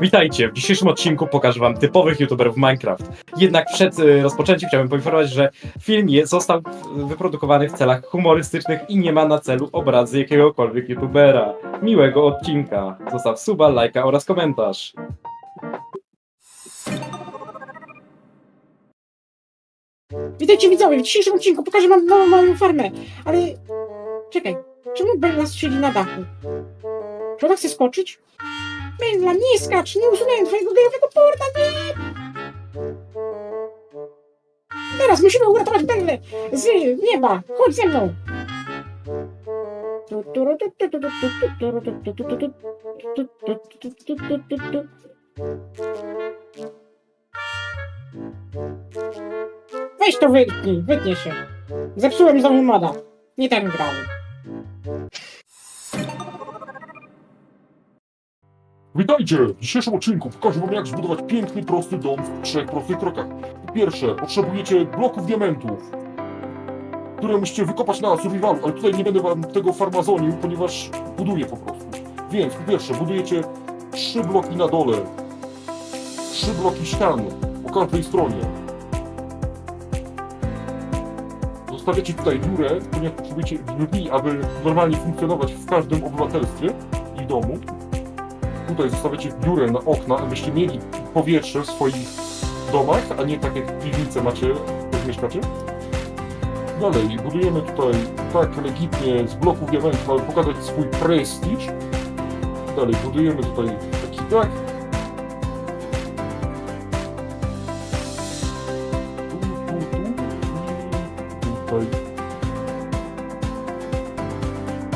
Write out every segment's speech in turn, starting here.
Witajcie, w dzisiejszym odcinku pokażę wam typowych youtuberów Minecraft. Jednak przed y, rozpoczęciem chciałbym poinformować, że film je, został wyprodukowany w celach humorystycznych i nie ma na celu obrazy jakiegokolwiek youtubera. Miłego odcinka. Zostaw suba, lajka oraz komentarz. Witajcie widzowie, w dzisiejszym odcinku pokażę wam nową małą farmę, ale... Czekaj, czemu Bella siedzi na dachu? Czy ona chce skoczyć? Bella, nie skacz, nie usunąłem twojego gejowego porta, nie! Teraz musimy uratować Bellę z nieba, chodź ze mną! Weź to wytnij, wytnie się. Zepsułem znowu moda. Nie tak grałem. Witajcie! W dzisiejszym odcinku pokażę wam jak zbudować piękny, prosty dom w trzech prostych krokach. Po pierwsze, potrzebujecie bloków diamentów, które musicie wykopać na survivalu, ale tutaj nie będę wam tego farmazonił, ponieważ buduję po prostu. Więc po pierwsze, budujecie trzy bloki na dole, trzy bloki ścian po każdej stronie. Zostawiacie tutaj dziurę, ponieważ potrzebujecie drzwi, aby normalnie funkcjonować w każdym obywatelstwie i domu tutaj zostawiacie dziurę na okna, abyście mieli powietrze w swoich domach, a nie tak jak piwnice macie, jak mieszkacie. Dalej, budujemy tutaj tak legitnie z bloków diamentów, aby pokazać swój prestiż. Dalej, budujemy tutaj taki dach. I tutaj.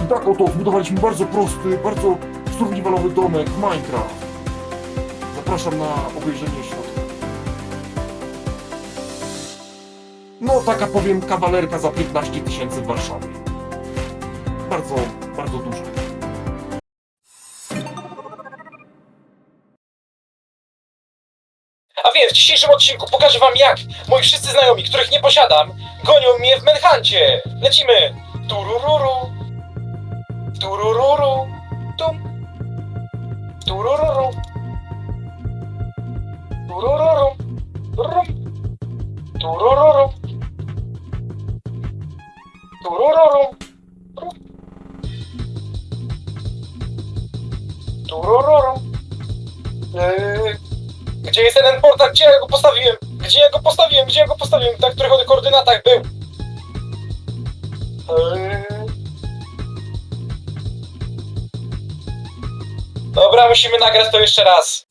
I tak oto zbudowaliśmy bardzo prosty, bardzo survivalowy domek Minecraft. Zapraszam na obejrzenie środka. No, taka powiem kawalerka za 15 tysięcy w Warszawie. Bardzo, bardzo duża. A więc w dzisiejszym odcinku pokażę wam jak moi wszyscy znajomi, których nie posiadam, gonią mnie w Manhuncie. Lecimy! Turururu. Turururu. Tum. Turururu. Turururu. Rum. Turururu. Turururu. Turururu. Yy, gdzie jest ten portal? Gdzie ja go postawiłem? Gdzie ja go postawiłem? Gdzie ja go postawiłem? Na których on koordynatach był? Eee. Dobra, musimy nagrać to jeszcze raz.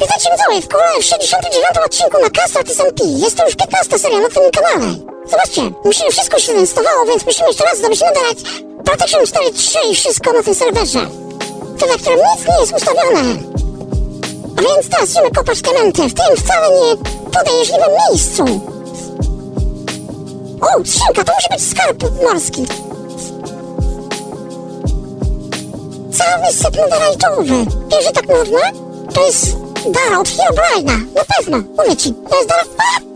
Witajcie widzowie w kolejnym 69 odcinku na Castle SMP. Jest to już 15 seria na tym kanale. Zobaczcie, musimy wszystko się zainstalowało, więc musimy jeszcze raz zdobyć netherite Protection 4.3 i wszystko na tym serwerze. To na którym nic nie jest ustawione. A więc teraz idziemy kopać diamenty w tym wcale nie podejrzliwym miejscu. O, skrzynka, to musi być skarb morski. Cały syp netherite'owy. Wiesz, że tak można? To jest dar od Herobrine'a. Na pewno, mówię ci. To jest dar... A!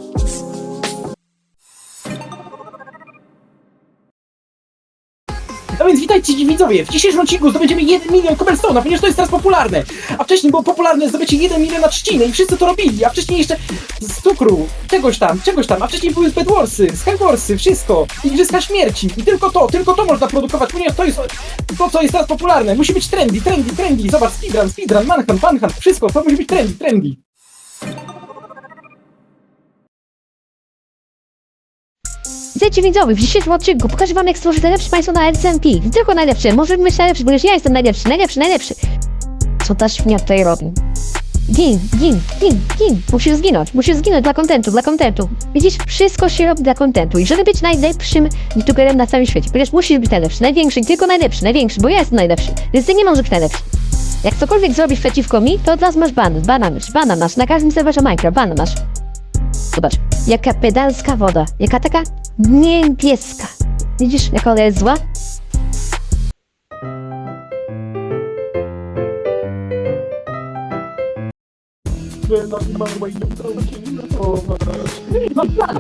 No więc witajcie widzowie, w dzisiejszym odcinku zdobędziemy 1 milion cobblestone'a, ponieważ to jest teraz popularne. A wcześniej było popularne zdobycie 1 milion na trzcinę i wszyscy to robili, a wcześniej jeszcze z cukru, czegoś tam, czegoś tam, a wcześniej były Bedwarsy, Skywarsy, wszystko, Igrzyska Śmierci i tylko to, tylko to można produkować, ponieważ to jest to, co jest teraz popularne. Musi być trendy, trendy, trendy, zobacz, speedrun, speedrun, manhunt, manhunt, wszystko, to musi być trendy, trendy. Witajcie widzowie, w dzisiejszym odcinku pokażę wam jak stworzyć najlepsze państwo na SMP. Nie tylko najlepsze, może być najlepszy, już ja jestem najlepszy, najlepszy, najlepszy. Co ta świnia tutaj robi? Gin, gin, gin, gin. Musisz zginąć, musisz zginąć dla kontentu, dla kontentu. Widzisz, wszystko się robi dla kontentu i żeby być najlepszym youtuberem na całym świecie, ponieważ musisz być najlepszy, największy, tylko najlepszy, największy, bo ja jestem najlepszy, więc ty nie możesz być najlepszy. Jak cokolwiek zrobisz przeciwko mi, to od razu masz ban, bana masz, bana masz, na każdym serwerze Minecraft, bana masz. Zobacz, jaka pedalska woda, jaka taka niebieska. Widzisz, jaka ona jest zła?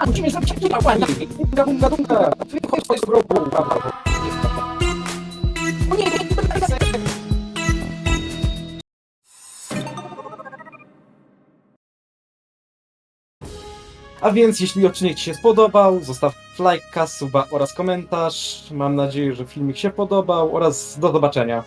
Musimy zrobić jakiś plan, dunga, dunga. A więc jeśli odcinek Ci się spodobał, zostaw lajka, suba oraz komentarz. Mam nadzieję, że filmik się podobał oraz do zobaczenia.